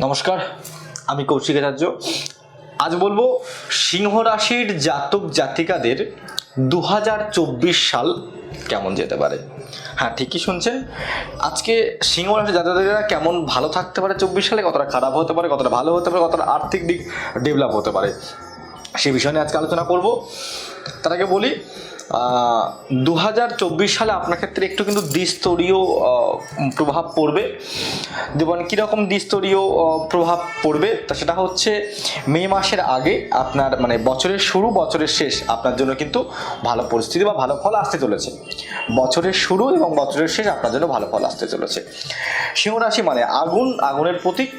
নমস্কার, আমি কৌশিক আচার্য। আজ বলব, সিংহ রাশির জাতক জাতিকাদের দু হাজার চব্বিশ সাল কেমন যেতে পারে? হ্যাঁ ঠিকই শুনছেন। আজকে সিংহ রাশির জাতকরা কেমন ভালো থাকতে পারে চব্বিশ সালে? কতটা খারাপ হতে পারে, কতটা ভালো হতে পারে, কতটা আর্থিক দিক ডেভেলপ হতে পারে? সে বিষয় নিয়ে আজকে আলোচনা করব। তার আগে বলি দু হাজার চব্বিশ সালে আপনার ক্ষেত্রে একটু কিন্তু দ্বিস্তরীয় প্রভাব পড়বে। যেমন কীরকম দ্বিস্তরীয় প্রভাব পড়বে? তা সেটা হচ্ছে মে মাসের আগে আপনার মানে বছরের শুরু, বছরের শেষ আপনার জন্য কিন্তু ভালো পরিস্থিতি বা ভালো ফল আসতে চলেছে। বছরের শুরু এবং বছরের শেষ আপনার জন্য ভালো ফল আসতে চলেছে। সিংহ রাশি মানে আগুন, আগুনের প্রতীক।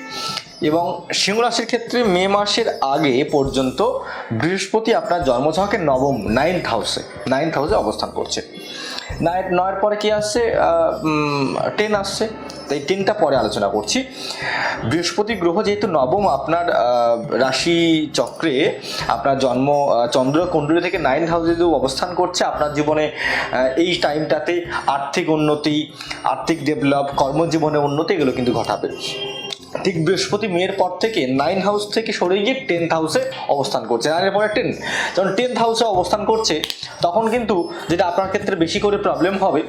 এবং সিংহ রাশির ক্ষেত্রে মে মাসের আগে পর্যন্ত বৃহস্পতি আপনার জন্মছকের নবম নাইন্থ হাউসে নাইন্থ হাউসে অবস্থান করছে। নাইট নয়ের পরে কি আসছে? টেন আসছে। তো এই টেনটা পরে আলোচনা করছি। বৃহস্পতি গ্রহ যেহেতু নবম, আপনার রাশি চক্রে আপনার জন্ম চন্দ্র কুণ্ডলী থেকে নাইন্থ হাউসে যে অবস্থান করছে, আপনার জীবনে এই টাইমটাতে আর্থিক উন্নতি, আর্থিক ডেভেলপ কর্মজীবনে উন্নতি এগুলো কিন্তু ঘটাবে। ঠিক বৃহস্পতি মেয়ের পর থেকে নাইন হাউস থেকে সরে গিয়ে টেন্থ হাউসে অবস্থান করছে। নাইনের পরে টেন যখন টেন্থ হাউসে অবস্থান করছে, তখন কিন্তু যেটা আপনার ক্ষেত্রে বেশি করে প্রবলেম হবে,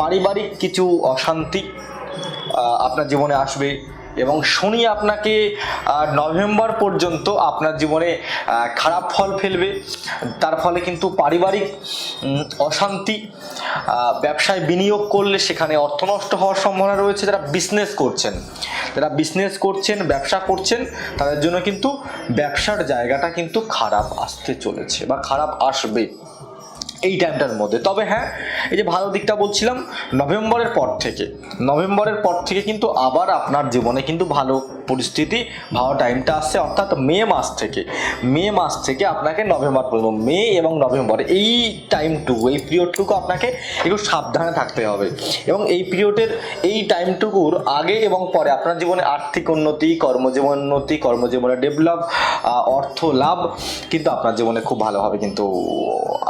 পারিবারিক কিছু অশান্তি আপনার জীবনে আসবে এবং শনি আপনাকে নভেম্বর পর্যন্ত আপনার জীবনে খারাপ ফল ফেলবে। তার ফলে কিন্তু পারিবারিক অশান্তি ব্যবসায় বিনিয়োগ করলে সেখানে অর্থ নষ্ট হওয়ার সম্ভাবনা রয়েছে। যারা বিজনেস করছেন, যারা বিজনেস করছেন, ব্যবসা করছেন, তাদের জন্য কিন্তু ব্যবসার জায়গাটা কিন্তু খারাপ আসতে চলেছে বা খারাপ আসবে। এই টাইমটার মধ্যে। তবে হ্যাঁ এই যে ভালো দিকটা বলছিলাম, নভেম্বরের পর থেকে, নভেম্বরের পর থেকে কিন্তু আবার আপনার জীবনে কিন্তু ভালো পরিস্থিতি, ভালো টাইমটা আসছে, অর্থাৎ মে মাস থেকে। মে মাস থেকে আপনাকে নভেম্বর পর্যন্ত, মে এবং নভেম্বর, এই টাইমটুকু, এই পিরিয়ডটুকু আপনাকে একটু সাবধানে থাকতে হবে। এবং এই পিরিয়ডের এই টাইমটুকুর আগে এবং পরে আপনার জীবনে আর্থিক উন্নতি, কর্মজীবন উন্নতি, কর্মজীবনে ডেভেলপ অর্থ লাভ কিন্তু আপনার জীবনে খুব ভালোভাবে কিন্তু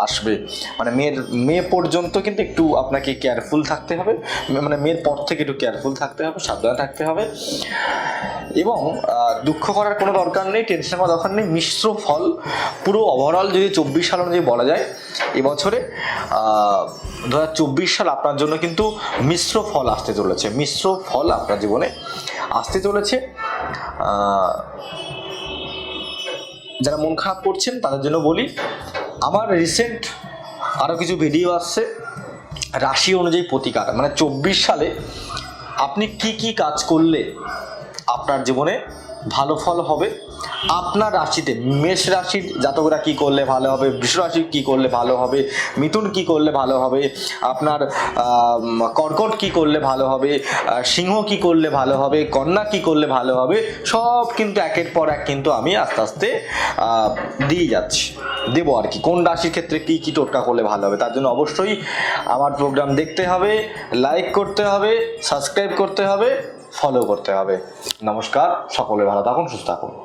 আসবে। মানে মেয়ের, মেয়ে পর্যন্ত কিন্তু একটু আপনাকে কেয়ারফুল থাকতে হবে। মানে মেয়ের পর থেকে একটু কেয়ারফুল থাকতে হবে, সাবধানে থাকতে হবে। এবং দুঃখ করার কোনো দরকার নেই টেনশন করার দরকার নেই, মিশ্র ফল, পুরো ওভারঅল যদি চব্বিশ সাল অনুযায়ী বলা যায়, এবছরে দু হাজার চব্বিশ সাল আপনার জন্য কিন্তু মিশ্র ফল আসতে চলেছে। মিশ্র ফল আপনার জীবনে আসতে চলেছে। যারা মন খারাপ করছেন, তাদের জন্য বলি, আমার রিসেন্ট আরও কিছু ভিডিও আসছে। রাশি অনুযায়ী প্রতিকার। মানে চব্বিশ সালে আপনি কি কি কাজ করলে আপনার জীবনে ভালো ফল হবে। আপনার রাশিতে মেষ রাশির জাতকরা কি করলে ভালো হবে? বৃষ রাশি কি করলে ভালো হবে? মিথুন কি করলে ভালো হবে? আপনার কর্কট কি করলে ভালো হবে? সিংহ কি করলে ভালো হবে? কন্যা কি করলে ভালো হবে? সব কিন্তু একের পর এক কিন্তু আমি আস্তে আস্তে দিয়ে যাচ্ছি। দেবো আর কি। কোন রাশির ক্ষেত্রে কি কি টোটকা করলে ভালো হবে? তার জন্য অবশ্যই আমার প্রোগ্রাম দেখতে হবে লাইক করতে হবে সাবস্ক্রাইব করতে হবে। ফলো করতে হবে। নমস্কার সকলে ভালো থাকুন সুস্থ থাকুন।